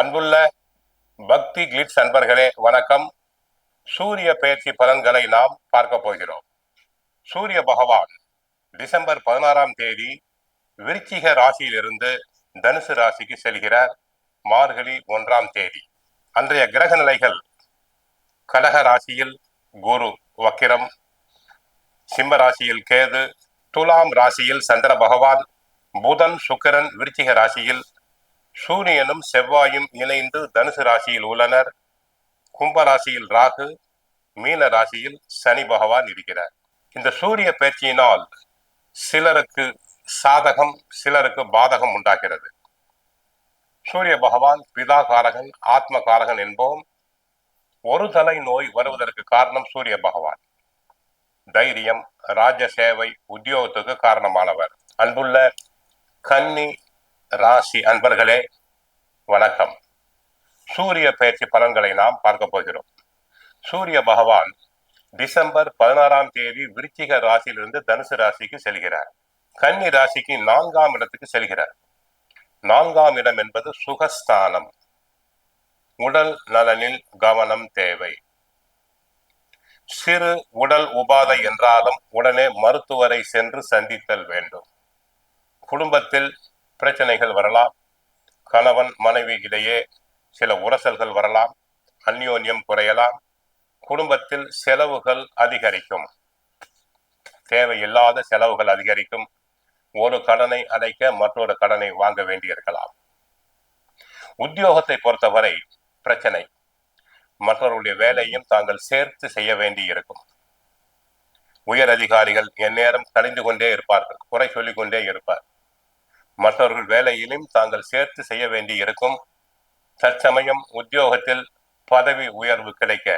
அன்புள்ள பக்தி கிளிட்ஸ் அன்பர்களே வணக்கம். சூரிய பயிற்சி பலன்களை நாம் பார்க்க போகிறோம். சூரிய பகவான் டிசம்பர் பதினாறாம் தேதி விருச்சிக ராசியிலிருந்து தனுசு ராசிக்கு செல்கிறார் மார்கழி ஒன்றாம் தேதி. அன்றைய கிரக நிலைகள் கடக ராசியில் குரு வக்கிரம் சிம்ம ராசியில் கேது துலாம் ராசியில் சந்திர பகவான் புதன் சுக்கிரன் விருச்சிக ராசியில் சூரியனும் செவ்வாயும் இணைந்து தனுசு ராசியில் உள்ளனர். கும்பராசியில் ராகு மீன ராசியில் சனி பகவான் இருக்கிறார். இந்த சூரிய பயிற்சியினால் சிலருக்கு சாதகம் சிலருக்கு பாதகம் உண்டாகிறது. சூரிய பகவான் பிதா காரகன் ஆத்ம காரகன் என்போம். ஒரு தலை நோய் வருவதற்கு காரணம் சூரிய பகவான். தைரியம் ராஜ சேவை உத்தியோகத்துக்கு காரணமானவர். அன்புள்ள கன்னி ராசி அன்பர்களே வணக்கம். சூரிய பயிற்சி பலன்களை நாம் பார்க்க போகிறோம். சூரிய பகவான் டிசம்பர் பதினாறாம் தேதி விருச்சிக ராசியிலிருந்து தனுசு ராசிக்கு செல்கிறார். கன்னி ராசிக்கு நான்காம் இடத்துக்கு செல்கிறார். நான்காம் இடம் என்பது சுகஸ்தானம். உடல் நலனில் கவனம் தேவை. சிறு உடல் உபாதை என்றாலும் உடனே மருத்துவரை சென்று சந்தித்தல் வேண்டும். குடும்பத்தில் பிரச்சனைகள் வரலாம். கணவன் மனைவி இடையே சில உரசல்கள் வரலாம். அந்யோன்யம் குறையலாம். குடும்பத்தில் செலவுகள் அதிகரிக்கும். தேவையில்லாத செலவுகள் அதிகரிக்கும். ஒரு கடனை அடைக்க மற்றொரு கடனை வாங்க வேண்டியிருக்கலாம். உத்தியோகத்தை பொறுத்தவரை பிரச்சனை. மற்றவர்களுடைய வேலையும் தாங்கள் சேர்த்து செய்ய வேண்டி இருக்கும் உயர் அதிகாரிகள் எந்நேரம் கழிந்து கொண்டே இருப்பார்கள். குறை சொல்லிக்கொண்டே இருப்பார். மற்றவர்கள் வேலையிலும் தாங்கள் சேர்த்து செய்ய வேண்டி இருக்கும். தற்சமயம் உத்தியோகத்தில் பதவி உயர்வு கிடைக்க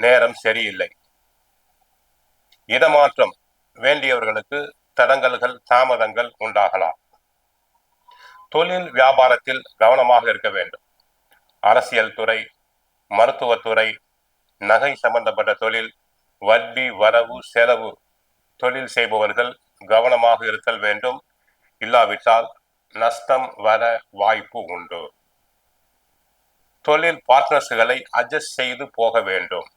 நேரம் சரியில்லை. இடமாற்றம் வேண்டியவர்களுக்கு தடங்கல்கள் தாமதங்கள் உண்டாகலாம். தொழில் வியாபாரத்தில் கவனமாக இருக்க வேண்டும். அரசியல் துறை மருத்துவத்துறை நகை சம்பந்தப்பட்ட தொழில் வட்டி வரவு செலவு தொழில் செய்பவர்கள் கவனமாக இருத்தல் வேண்டும். இல்லாவிட்டால் நஷ்டம் வர வாய்ப்பு உண்டு. தொழில் பார்ட்னர்ஸ்களை அட்ஜஸ்ட் செய்து போக வேண்டும்.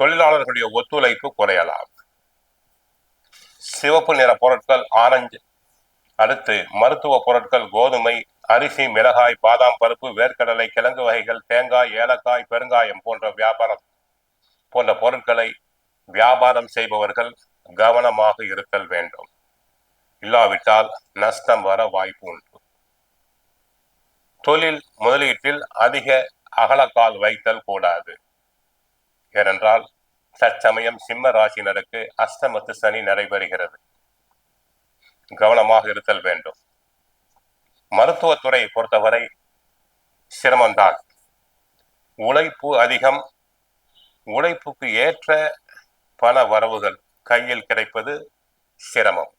தொழிலாளர்களுடைய ஒத்துழைப்பு குறையலாம். சிவப்பு நிற பொருட்கள் ஆரஞ்சு அடுத்து மருத்துவ பொருட்கள் கோதுமை அரிசி மிளகாய் பாதாம் பருப்பு வேர்க்கடலை கிழங்கு வகைகள் தேங்காய் ஏலக்காய் பெருங்காயம் போன்ற வியாபாரம் போன்ற பொருட்களை வியாபாரம் செய்பவர்கள் கவனமாக இருத்தல் வேண்டும். இல்லாவிட்டால் நஷ்டம் வர வாய்ப்பு உண்டு. தொழில் முதலீட்டில் அதிக அகலக்கால் வைத்தல் கூடாது. ஏனென்றால் தற்சமயம் சிம்ம ராசினருக்கு அஷ்டமத்து சனி நடைபெறுகிறது. கவனமாக இருத்தல் வேண்டும். மருத்துவத்துறையை பொறுத்தவரை சிரமம்தான். உழைப்பு அதிகம். உழைப்புக்கு ஏற்ற பண வரவுகள். கையில் கிடைப்பது சிரமம்.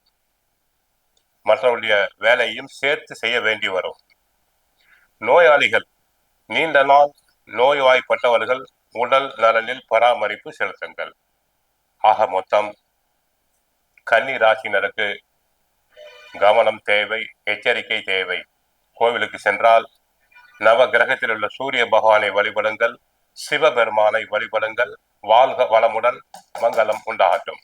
மற்றவருடைய வேலையும் சேர்த்து செய்ய வேண்டி வரும். நோயாளிகள் நீண்ட நாள் நோய்வாய்ப்பட்டவர்கள் உடல் நலனில் பராமரிப்பு செலுத்துங்கள். ஆக மொத்தம் கன்னி ராசினருக்கு கவனம் தேவை எச்சரிக்கை தேவை. கோவிலுக்கு சென்றால் நவ கிரகத்தில் உள்ள சூரிய பகவானை வழிபடுங்கள் சிவபெருமானை வழிபடுங்கள் வாழ்க வளமுடன் மங்களம் உண்டாகட்டும்.